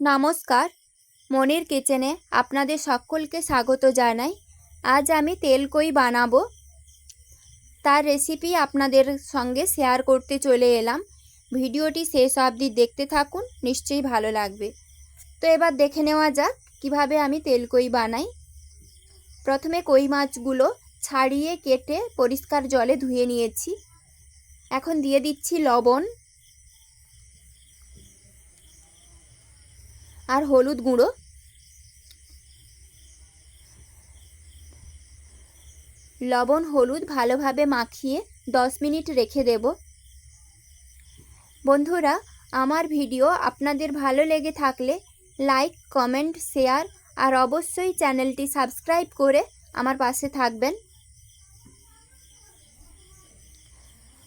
নমস্কার। মনির কিচেনে আপনাদের সকলকে স্বাগত জানাই। আজ আমি তেলকই বানাবো, তার রেসিপি আপনাদের সঙ্গে শেয়ার করতে চলে এলাম। ভিডিওটি শেষ অবধি দেখতে থাকুন, নিশ্চয়ই ভালো লাগবে। তো এবার দেখে নেওয়া যাক কীভাবে আমি তেলকই বানাই। প্রথমে কই মাছগুলো ছাড়িয়ে কেটে পরিষ্কার জলে ধুয়ে নিয়েছি। এখন দিয়ে দিচ্ছি লবণ। আর হলুদ গুঁড়ো। লবণ, হলুদ ভালোভাবে মাখিয়ে দশ মিনিট রেখে দেব। বন্ধুরা, আমার ভিডিও আপনাদের ভালো লেগে থাকলে লাইক, কমেন্ট, শেয়ার আর অবশ্যই চ্যানেলটি সাবস্ক্রাইব করে আমার পাশে থাকবেন।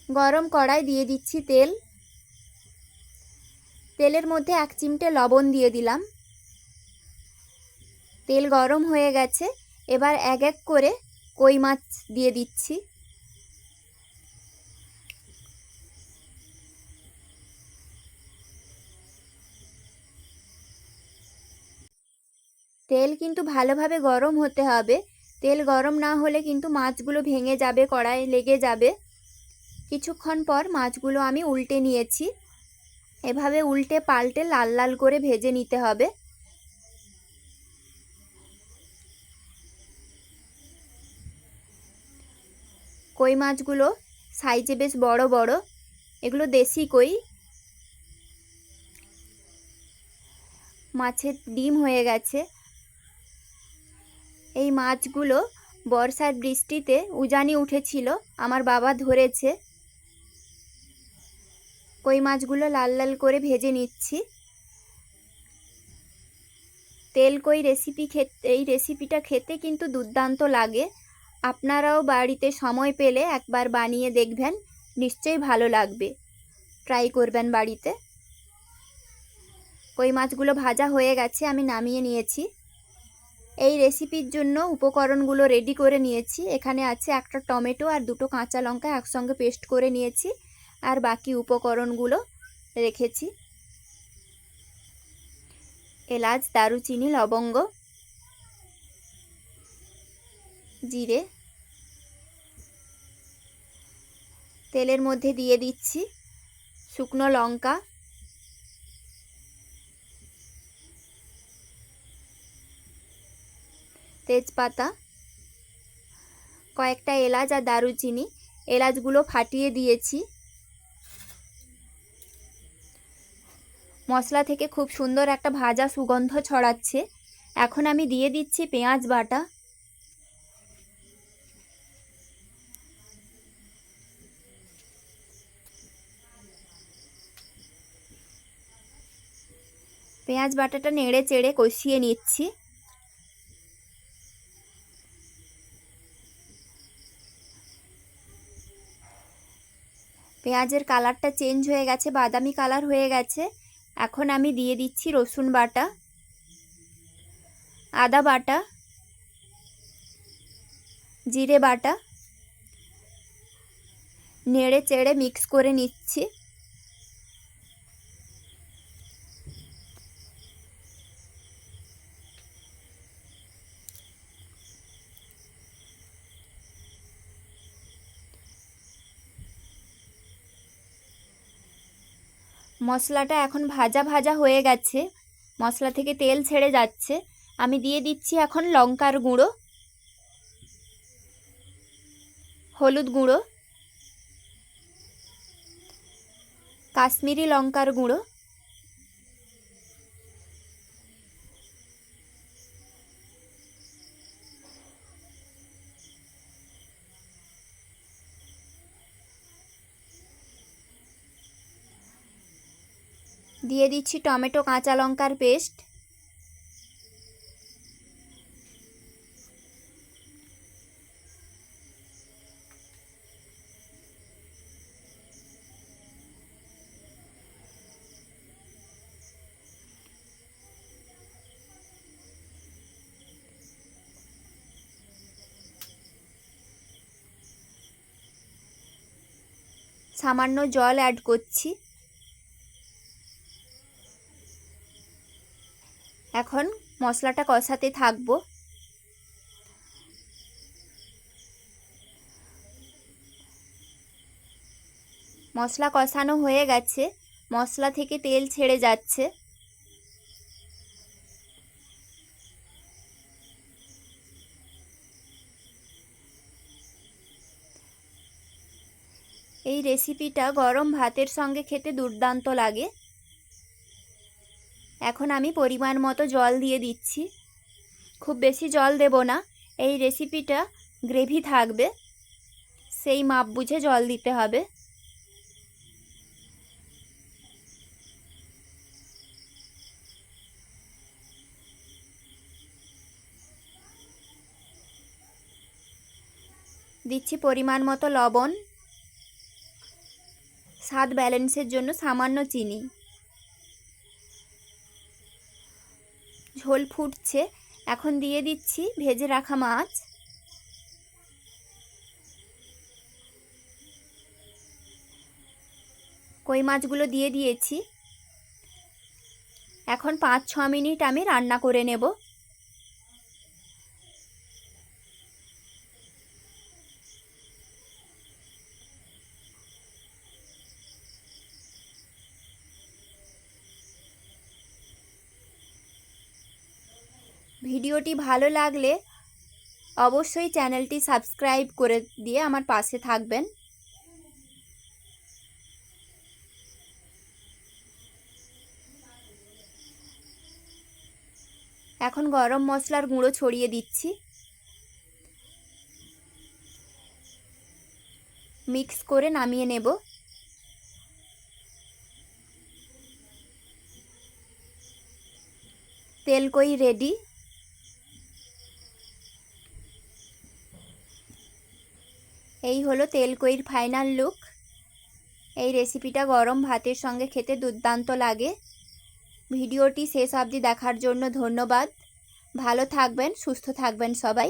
গরম কড়াই দিয়ে দিচ্ছি তেল। তেলের মধ্যে এক চিমটে লবণ দিয়ে দিলাম। তেল গরম হয়ে গেছে, এবার এক এক করে কই মাছ দিয়ে দিচ্ছি। তেল কিন্তু ভালোভাবে গরম হতে হবে। তেল গরম না হলে কিন্তু মাছগুলো ভেঙে যাবে কড়াই লেগে যাবে। কিছুক্ষণ পর মাছগুলো আমি উল্টে নিয়েছি। এভাবে উল্টে পাল্টে লাল লাল করে ভেজে নিতে হবে। কই মাছগুলো? সাইজে বেশ বড় বড়। এগুলো দেশি কই? মাছের ডিম হয়ে গেছে। এই মাছগুলো বর্ষার বৃষ্টিতে উজানি উঠেছিল। আমার বাবা ধরেছে। কই মাছগুলো লাল লাল করে ভেজে নিচ্ছি। তেল কই রেসিপি খেতে, এই রেসিপিটা খেতে কিন্তু দুর্দান্ত লাগে। আপনারাও বাড়িতে সময় পেলে একবার বানিয়ে দেখবেন, নিশ্চয়ই ভালো লাগবে। ট্রাই করবেন বাড়িতে। কই মাছগুলো ভাজা হয়ে গেছে, আমি নামিয়ে নিয়েছি। এই রেসিপির জন্য উপকরণগুলো রেডি করে নিয়েছি। এখানে আছে একটা টমেটো আর দুটো কাঁচা লঙ্কা একসঙ্গে পেস্ট করে নিয়েছি। আর বাকি উপকরণগুলো রেখেছি। এলাচ, দারুচিনি, লবঙ্গ, জিরে, তেলের মধ্যে দিয়ে দিচ্ছি শুকনো লঙ্কা, তেজপাতা, কয়েকটা এলাচ আর দারুচিনি। এলাচগুলো ফাটিয়ে দিয়েছি। মশলা থেকে খুব সুন্দর একটা ভাজা সুগন্ধ ছড়াচ্ছে। এখন আমি দিয়ে দিচ্ছি পেঁয়াজ বাটা। পেঁয়াজ বাটাটা নেড়ে চেড়ে কষিয়ে নিচ্ছি। পেঁয়াজের কালারটা চেঞ্জ হয়ে গেছে, বাদামি কালার হয়ে গেছে। এখন আমি দিয়ে দিচ্ছি রসুন বাটা, আদা বাটা, জিরে বাটা, নেড়ে চেড়ে মিক্স করে নিচ্ছি। মশলাটা এখন ভাজা ভাজা হয়ে গেছে। মশলা থেকে তেল ছেড়ে যাচ্ছে। আমি দিয়ে দিচ্ছি এখন লঙ্কার গুঁড়ো। হলুদ গুঁড়ো। কাশ্মীরি লঙ্কার গুঁড়ো। দিয়ে দিচ্ছি টমেটো কাঁচা লঙ্কার পেস্ট। সামান্য জল অ্যাড করছি। এখন মশলাটা কষাতে থাকব। মশলা কষানো হয়ে গেছে। মশলা থেকে তেল ছেড়ে যাচ্ছে। এই রেসিপিটা গরম ভাতের সঙ্গে খেতে দুর্দান্ত লাগে। এখন আমি পরিমাণ মতো জল দিয়ে দিচ্ছি। খুব বেশি জল দেব না। এই রেসিপিটা গ্রেভি থাকবে। সেই মাপ বুঝে জল দিতে হবে। দিচ্ছি পরিমাণ মতো লবণ, স্বাদ ব্যালেন্সের জন্য সামান্য চিনি। ঝোল ফুটছে। এখন দিয়ে দিচ্ছি ভেজে রাখা মাছ। কই মাছগুলো দিয়ে দিয়েছি। এখন পাঁচ ছ মিনিট আমি রান্না করে নেব। ভিডিওটি ভালো লাগলে অবশ্যই চ্যানেলটি সাবস্ক্রাইব করে দিয়ে আমার পাশে থাকবেন। এখন গরম মশলার গুঁড়ো ছড়িয়ে দিচ্ছি। মিক্স করে নামিয়ে নেব। তেল কই রেডি এই হলো তেলকইর ফাইনাল লুক। এই রেসিপিটা গরম ভাতের সঙ্গে খেতে দুর্দান্ত লাগে। ভিডিওটি শেষ অবধি দেখার জন্য ধন্যবাদ। ভালো থাকবেন, সুস্থ থাকবেন সবাই।